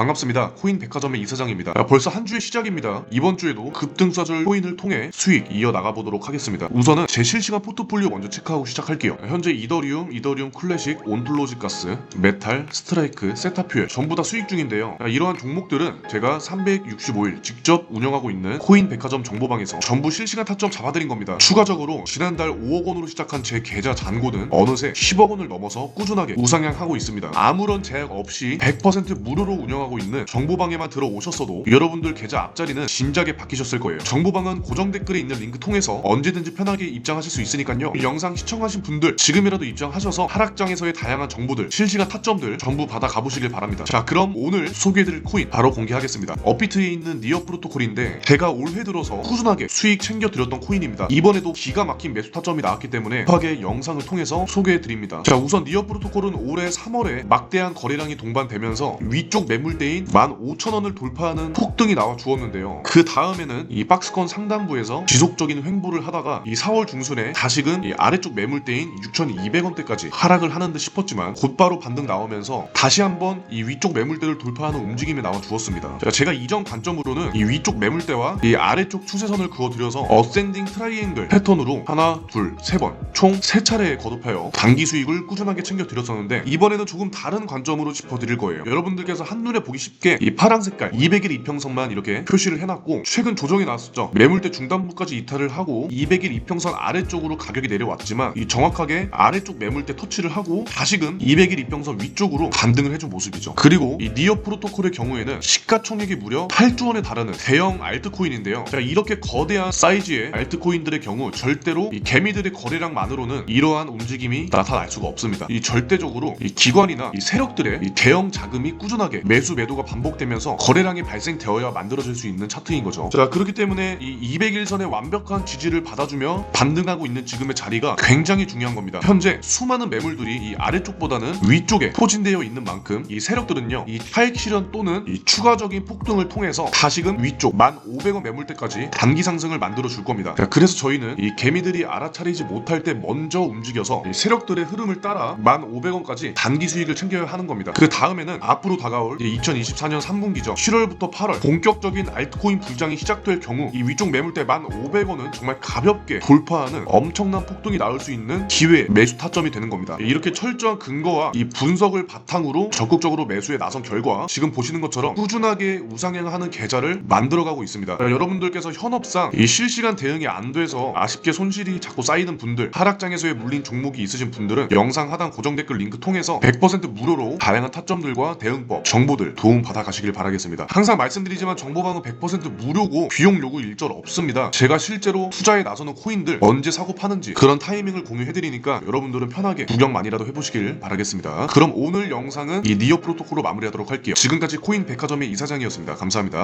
반갑습니다. 코인 백화점의 이사장입니다. 야, 벌써 한 주의 시작입니다. 이번 주에도 급등사절 코인을 통해 수익 이어나가 보도록 하겠습니다. 우선은 제 실시간 포트폴리오 먼저 체크하고 시작할게요. 현재 이더리움, 이더리움 클래식, 온플로지 가스, 메탈, 스트라이크, 세타퓨엘 전부 다 수익 중인데요. 야, 이러한 종목들은 제가 365일 직접 운영하고 있는 코인 백화점 정보방에서 전부 실시간 타점 잡아드린 겁니다. 추가적으로 지난달 5억 원으로 시작한 제 계좌 잔고는 어느새 10억 원을 넘어서 꾸준하게 우상향하고 있습니다. 아무런 제약 없이 100% 무료로 운영하고 있는 정보방에만 들어오셨어도 여러분들 계좌 앞자리는 진작에 바뀌셨을 거예요. 정보방은 고정 댓글에 있는 링크 통해서 언제든지 편하게 입장하실 수 있으니까요. 이 영상 시청하신 분들 지금이라도 입장하셔서 하락장에서의 다양한 정보들, 실시간 타점들 전부 받아 가보시길 바랍니다. 자, 그럼 오늘 소개해드릴 코인 바로 공개하겠습니다. 업비트에 있는 니어 프로토콜인데 제가 올해 들어서 꾸준하게 수익 챙겨드렸던 코인입니다. 이번에도 기가 막힌 매수 타점이 나왔기 때문에 급하게 영상을 통해서 소개해드립니다. 자, 우선 니어 프로토콜은 올해 3월에 막대한 거래량이 동반되면서 위쪽 매물 대인 15,000원을 돌파하는 폭등이 나와 주었는데요. 그 다음에는 이 박스권 상단부에서 지속적인 횡보를 하다가 이 4월 중순에 다시금 이 아래쪽 매물대인 6,200원대까지 하락을 하는 듯 싶었지만 곧바로 반등 나오면서 다시 한번 이 위쪽 매물대를 돌파하는 움직임이 나와 주었습니다. 자, 제가 이전 관점으로는 이 위쪽 매물대와 이 아래쪽 추세선을 그어들여서 어센딩 트라이앵글 패턴으로 하나, 둘, 세 번, 총 세 차례 거듭하여 단기 수익을 꾸준하게 챙겨드렸었는데 이번에는 조금 다른 관점으로 짚어드릴 거예요. 여러분들께서 한눈에 보기 쉽게 이 파란 색깔 200일 이평선만 이렇게 표시를 해놨고 최근 조정이 나왔었죠. 매물대 중단부까지 이탈을 하고 200일 이평선 아래쪽으로 가격이 내려왔지만 이 정확하게 아래쪽 매물대 터치를 하고 다시금 200일 이평선 위쪽으로 반등을 해준 모습이죠. 그리고 이 니어 프로토콜의 경우에는 시가총액이 무려 8조 원에 달하는 대형 알트코인인데요. 자, 이렇게 거대한 사이즈의 알트코인들의 경우 절대로 이 개미들의 거래량만으로는 이러한 움직임이 나타날 수가 없습니다. 이 절대적으로 이 기관이나 이 세력들의 이 대형 자금이 꾸준하게 매수 매도가 반복되면서 거래량이 발생되어야 만들어질 수 있는 차트인 거죠. 자 그렇기 때문에 이 200일선의 완벽한 지지를 받아주며 반등하고 있는 지금의 자리가 굉장히 중요한 겁니다. 현재 수많은 매물들이 이 아래쪽보다는 위쪽에 포진되어 있는 만큼 이 세력들은요 이 차익 실현 또는 이 추가적인 폭등을 통해서 다시금 위쪽 1,500원 매물대까지 단기 상승을 만들어 줄 겁니다. 자, 그래서 저희는 이 개미들이 알아차리지 못할 때 먼저 움직여서 이 세력들의 흐름을 따라 1,500원까지 단기 수익을 챙겨야 하는 겁니다. 그 다음에는 앞으로 다가올 2024년 3분기죠. 7월부터 8월 본격적인 알트코인 불장이 시작될 경우 이 위쪽 매물대 1,500원은 정말 가볍게 돌파하는 엄청난 폭등이 나올 수 있는 기회 매수 타점이 되는 겁니다. 이렇게 철저한 근거와 이 분석을 바탕으로 적극적으로 매수에 나선 결과 지금 보시는 것처럼 꾸준하게 우상향하는 계좌를 만들어가고 있습니다. 자, 여러분들께서 현업상 이 실시간 대응이 안 돼서 아쉽게 손실이 자꾸 쌓이는 분들 하락장에서의 물린 종목이 있으신 분들은 영상 하단 고정 댓글 링크 통해서 100% 무료로 다양한 타점들과 대응법 정보 들 도움 받아 가시길 바라겠습니다. 항상 말씀드리지만 정보방은 100% 무료고 비용 요구 일절 없습니다. 제가 실제로 투자에 나서는 코인들 언제 사고 파는지 그런 타이밍을 공유해드리니까 여러분들은 편하게 구경만이라도 해보시길 바라겠습니다. 그럼 오늘 영상은 이 니어 프로토콜로 마무리하도록 할게요. 지금까지 코인 백화점의 이사장이었습니다. 감사합니다.